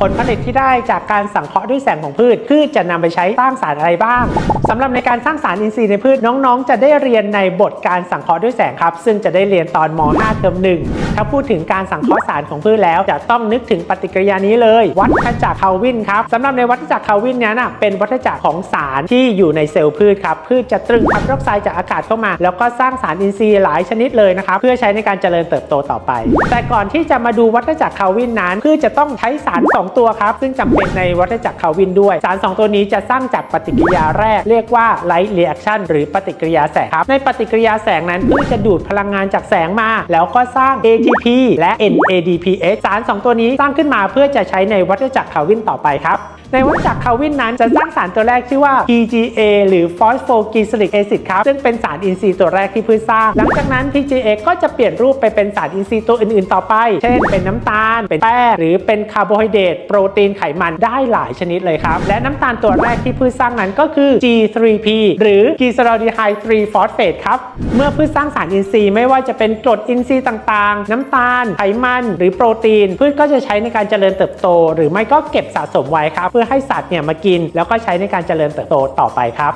ผลผลิตที่ได้จากการสังเคราะห์ด้วยแสงของพืชพืชจะนำไปใช้สร้างสารอะไรบ้างสำหรับในการสร้างสารอินทรีย์ในพืชน้องๆ จะได้เรียนในบทการสังเคราะห์ด้วยแสงครับ ซึ่งจะได้เรียนตอนม .5 เทอมหนึ่งถ้าพูดถึงการสังเคราะห์สารของพืชแล้ว จะต้องนึกถึงปฏิกิริยานี้เลย วัฏจักรคาร์วินครับสำหรับในวัฏจักรคาร์วินเนี้ยนะเป็นวัฏจักรของสารที่อยู่ในเซลล์พืชครับพืชจะตรึงคาร์บอนไดออกไซด์จากอากาศเข้ามา แล้วก็สร้างสารอินทรีย์หลายชนิดเลยนะครับเพื่อใช้ในการเจริญเติบโตต่อไป แต่ก่อนที่จะมาดูวัฏจักรคาวินนั้นพืชจะต้องใช้สาร2ตัวครับ ซึ่งจำเป็นในวัฏจักรคาร์วินด้วย สาร 2 ตัวนี้จะสร้างจากปฏิกิริยาแรก เรียกว่าไลท์เรีแอคชั่นหรือปฏิกิริยาแสงครับ ในปฏิกิริยาแสงนั้นพืชจะดูดพลังงานจากแสงมา แล้วก็สร้าง ATP และ NADPH สาร 2 ตัวนี้สร้างขึ้นมาเพื่อจะใช้ในวัฏจักรคาร์วินต่อไปครับในวัฏจักรคาร์วินนั้นจะสร้างสารตัวแรกชื่อว่า PGA หรือ Phosphoglyceric acid ครับ ซึ่งเป็นสารอินทรีย์ตัวแรกที่พืชสร้าง หลังจากนั้น PGA ก็จะเปลี่ยนรูปไปเป็นสารอินทรีย์ตัวอื่นๆ ต่อไป เช่น เป็นน้ำตาล เป็นแป้ง หรือเป็นคาร์โบไฮเดรต โปรตีน ไขมัน ได้หลายชนิดเลยครับ และน้ำตาลตัวแรกที่พืชสร้างนั้นก็คือ G3P หรือ g l y c e r o l d e h y d e 3 phosphate ครับ เมื่อพืชสร้างสารอินทรีย์ไม่ว่าจะเป็นกรดอินทรีย์ต่างๆ น้ำตาล ไขมัน หรือโปรตีน พืชก็จะใช้ในการเจริญเติบโต หรือไม่ก็เก็บสะสมไว้ครับพื่อให้สัตว์เนี่ยมากินแล้วก็ใช้ในการเจริญเติบโตต่อไปครับ